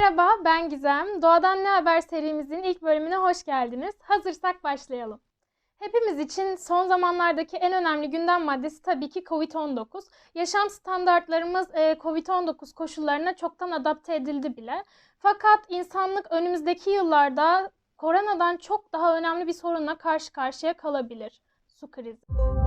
merhaba, ben Gizem. Doğadan Ne Haber serimizin ilk bölümüne hoş geldiniz. Hazırsak başlayalım. Hepimiz için son zamanlardaki en önemli gündem maddesi tabii ki COVID-19. Yaşam standartlarımız e, COVID-19 koşullarına çoktan adapte edildi bile. Fakat insanlık önümüzdeki yıllarda koronadan çok daha önemli bir sorunla karşı karşıya kalabilir. Su krizi.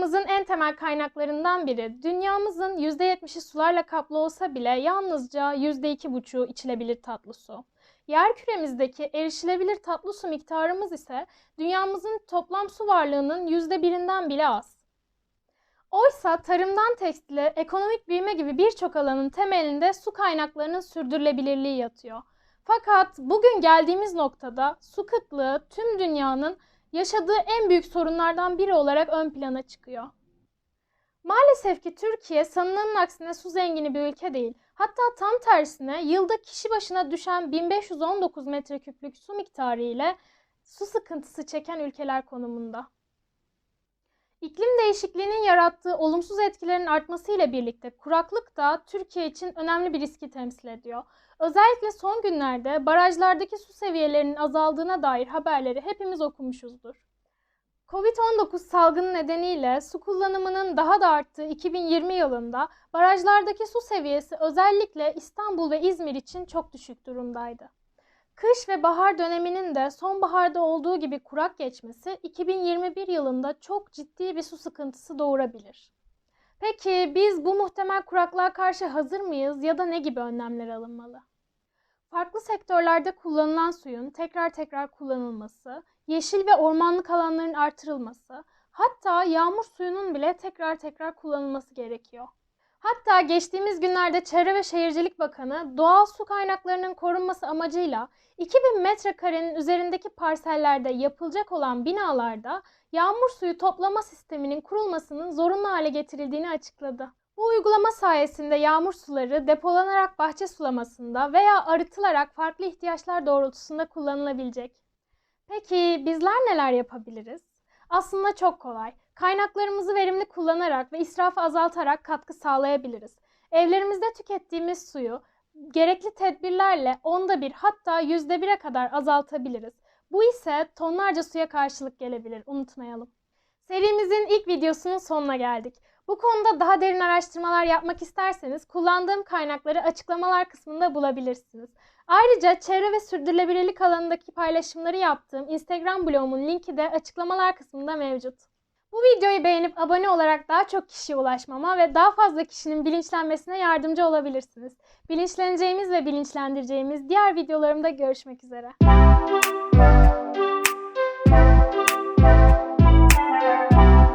Yaşamımızın en temel kaynaklarından biri. Dünyamızın %70'i sularla kaplı olsa bile yalnızca %2,5'u içilebilir tatlı su. Yer küremizdeki erişilebilir tatlı su miktarımız ise dünyamızın toplam su varlığının %1'inden bile az. Oysa tarımdan tekstile, ekonomik büyüme gibi birçok alanın temelinde su kaynaklarının sürdürülebilirliği yatıyor. Fakat bugün geldiğimiz noktada su kıtlığı tüm dünyanın yaşadığı en büyük sorunlardan biri olarak ön plana çıkıyor. Maalesef ki Türkiye sanılanın aksine su zengini bir ülke değil. Hatta tam tersine yılda kişi başına düşen 1519 metreküplük su miktarı ile su sıkıntısı çeken ülkeler konumunda. İklim değişikliğinin yarattığı olumsuz etkilerin artmasıyla birlikte kuraklık da Türkiye için önemli bir riski temsil ediyor. Özellikle son günlerde barajlardaki su seviyelerinin azaldığına dair haberleri hepimiz okumuşuzdur. Covid-19 salgını nedeniyle su kullanımının daha da arttığı 2020 yılında barajlardaki su seviyesi özellikle İstanbul ve İzmir için çok düşük durumdaydı. Kış ve bahar döneminin de sonbaharda olduğu gibi kurak geçmesi 2021 yılında çok ciddi bir su sıkıntısı doğurabilir. Peki biz bu muhtemel kuraklığa karşı hazır mıyız ya da ne gibi önlemler alınmalı? Farklı sektörlerde kullanılan suyun tekrar tekrar kullanılması, yeşil ve ormanlık alanların artırılması, hatta yağmur suyunun bile tekrar tekrar kullanılması gerekiyor. Hatta geçtiğimiz günlerde Çevre ve Şehircilik Bakanı doğal su kaynaklarının korunması amacıyla 2000 metrekarenin üzerindeki parsellerde yapılacak olan binalarda yağmur suyu toplama sisteminin kurulmasının zorunlu hale getirildiğini açıkladı. Bu uygulama sayesinde yağmur suları depolanarak bahçe sulamasında veya arıtılarak farklı ihtiyaçlar doğrultusunda kullanılabilecek. Peki bizler neler yapabiliriz? Aslında çok kolay. Kaynaklarımızı verimli kullanarak ve israfı azaltarak katkı sağlayabiliriz. Evlerimizde tükettiğimiz suyu gerekli tedbirlerle onda bir hatta yüzde bire kadar azaltabiliriz. Bu ise tonlarca suya karşılık gelebilir, unutmayalım. Serimizin ilk videosunun sonuna geldik. Bu konuda daha derin araştırmalar yapmak isterseniz kullandığım kaynakları açıklamalar kısmında bulabilirsiniz. Ayrıca çevre ve sürdürülebilirlik alanındaki paylaşımları yaptığım Instagram blogumun linki de açıklamalar kısmında mevcut. Bu videoyu beğenip abone olarak daha çok kişiye ulaşmama ve daha fazla kişinin bilinçlenmesine yardımcı olabilirsiniz. Bilinçleneceğimiz ve bilinçlendireceğimiz diğer videolarımda görüşmek üzere.